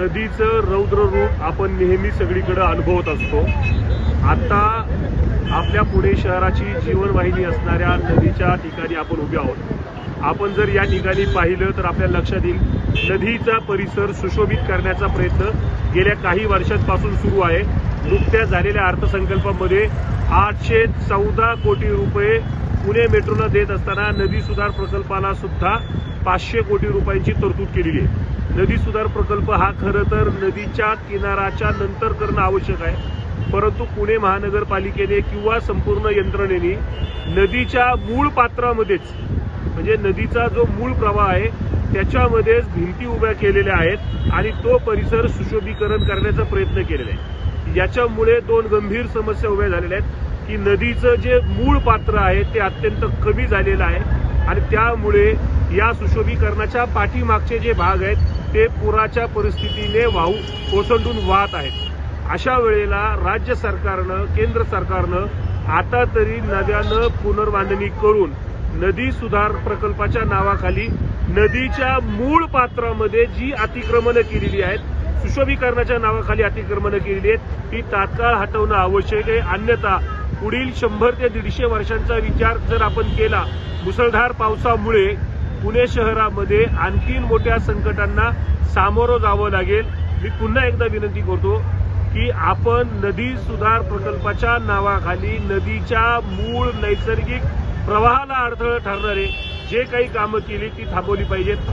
नदीचं रौद्र रूप आपण नेहमी सगळीकडे अनुभवत असतो. आता आपल्या पुणे शहराची जीवनवाहिनी असणाऱ्या नदीच्या ठिकाणी आपण उभे आहोत. आपण जर या ठिकाणी पाहिलं तर आपल्या लक्षात येईल नदीचा परिसर सुशोभित करण्याचा प्रयत्न गेल्या काही वर्षांपासून सुरू आहे. नुकत्याच झालेल्या अर्थसंकल्पामध्ये आठशे चौदा कोटी रुपये पुणे मेट्रोला देत असताना नदी सुधार प्रकल्पाला सुद्धा पाचशे कोटी रुपयांची तरतूद केलेली आहे. नदी सुधार प्रकल्प हा खरं तर नदीच्या किनाराच्या नंतर करणं आवश्यक आहे. परंतु पुणे महानगरपालिकेने किंवा संपूर्ण यंत्रणेने नदीच्या मूळ पात्रामध्येच म्हणजे नदीचा जो मूळ प्रवाह आहे त्याच्यामध्येच भिंती उभ्या केलेल्या आहेत आणि तो परिसर सुशोभीकरण करण्याचा प्रयत्न केलेला आहे. याच्यामुळे दोन गंभीर समस्या उभ्या झालेल्या आहेत की नदीचं जे मूळ पात्र आहे ते अत्यंत कमी झालेलं आहे आणि त्यामुळे या सुशोभीकरणाच्या पाठीमागचे जे भाग आहेत ते पुराच्या परिस्थितीने वाहू ओसंडून वाहत आहेत. अशा वेळेला राज्य सरकारनं केंद्र सरकारनं आता तरी नद्यानं पुनर्बांधणी करून नदी सुधार प्रकल्पाच्या नावाखाली नदीच्या मूळ पात्रामध्ये जी अतिक्रमणं केलेली आहेत सुशोभीकरणाच्या नावाखाली अतिक्रमणं केलेली आहेत ती तात्काळ हटवणं आवश्यक आहे. अन्यथा पुढील शंभर ते दीडशे वर्षांचा विचार जर आपण केला मुसळधार पावसामुळे पुणे शहरामध्ये आणखीन मोठ्या संकटांना सामोरं जावं लागेल. मी पुन्हा एकदा विनंती करतो की आपण नदी सुधार प्रकल्पाच्या नावाखाली नदीच्या मूळ नैसर्गिक प्रवाहाला अडथळा ठरणारे जे काही कामं केली ती थांबवली पाहिजेत.